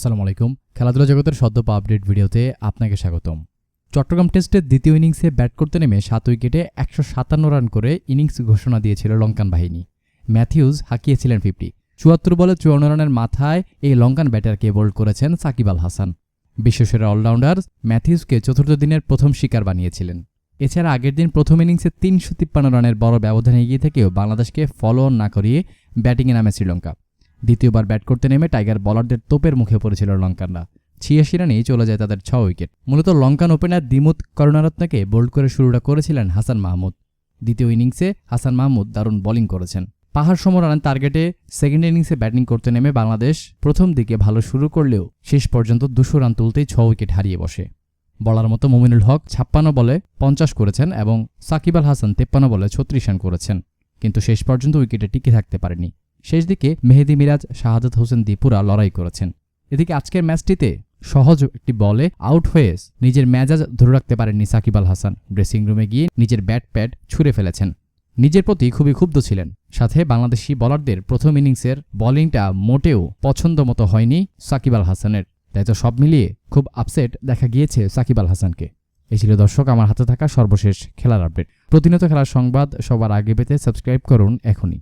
আসসালামু আলাইকুম। খেলাধুলা জগতের সদ্য পাওয়া আপডেট ভিডিওতে আপনাকে স্বাগতম। চট্টগ্রাম টেস্টের দ্বিতীয় ইনিংসে ব্যাট করতে নেমে সাত উইকেটে একশো সাতান্ন রান করে ইনিংস ঘোষণা দিয়েছিল লঙ্কান বাহিনী। ম্যাথিউজ হাঁকিয়েছিলেন ফিফটি চুয়াত্তর বলে চুয়ান্ন রানের মাথায় এই লঙ্কান ব্যাটারকে বোল্ড করেছেন সাকিব আল হাসান। বিশ্বসেরা অলরাউন্ডার ম্যাথিউজকে চতুর্থ দিনের প্রথম শিকার বানিয়েছিলেন। এছাড়া আগের দিন প্রথম ইনিংসে তিনশো তিপ্পান্ন রানের বড় ব্যবধানে এগিয়ে থেকেও বাংলাদেশকে ফলো অন না করিয়ে ব্যাটিংয়ে নামে শ্রীলঙ্কা। দ্বিতীয়বার ব্যাট করতে নেমে টাইগার বলারদের তোপের মুখে পড়েছিল লঙ্কানরা। ছিয়াশি রানেই চলে যায় তাদের ছ উইকেট। মূলত লঙ্কান ওপেনার দিমুত করুণারত্নকে বোল্ড করে শুরুটা করেছিলেন হাসান মাহমুদ। দ্বিতীয় ইনিংসে হাসান মাহমুদ দারুণ বোলিং করেছেন। পাহাড় সম রানের টার্গেটে সেকেন্ড ইনিংসে ব্যাটিং করতে নেমে বাংলাদেশ প্রথম দিকে ভালো শুরু করলেও শেষ পর্যন্ত দুশো রান তুলতেই ছ উইকেট হারিয়ে বসে। বলার মতো মুমিনুল হক ছাপ্পান্ন বলে পঞ্চাশ করেছেন এবং সাকিব আল হাসান তেপ্পান্ন বলে ছত্রিশ রান করেছেন। কিন্তু শেষ পর্যন্ত উইকেটে টিকে থাকতে পারেনি। শেষ দিকে মেহেদি মিরাজ, শাহাদত হোসেন দীপুরা লড়াই করেছেন। এদিকে আজকের ম্যাচটিতে সহজ একটি বলে আউট হয়ে নিজের মেজাজ ধরে রাখতে পারেননি সাকিব আল হাসান। ড্রেসিং রুমে গিয়ে নিজের ব্যাট প্যাড ছুঁড়ে ফেলেছেন। নিজের প্রতি খুবই ক্ষুব্ধ ছিলেন। সাথে বাংলাদেশি বলারদের প্রথম ইনিংসের বোলিংটা মোটেও পছন্দ মতো হয়নি সাকিব আল হাসানের। তাই তো সব মিলিয়ে খুব আপসেট দেখা গিয়েছে সাকিব আল হাসানকে। এই ছিল দর্শক, আমার হাতে থাকা সর্বশেষ খেলার আপডেট প্রতিনিয়ত খেলার সংবাদ সবার আগে পেতে সাবস্ক্রাইব করুন এখনই।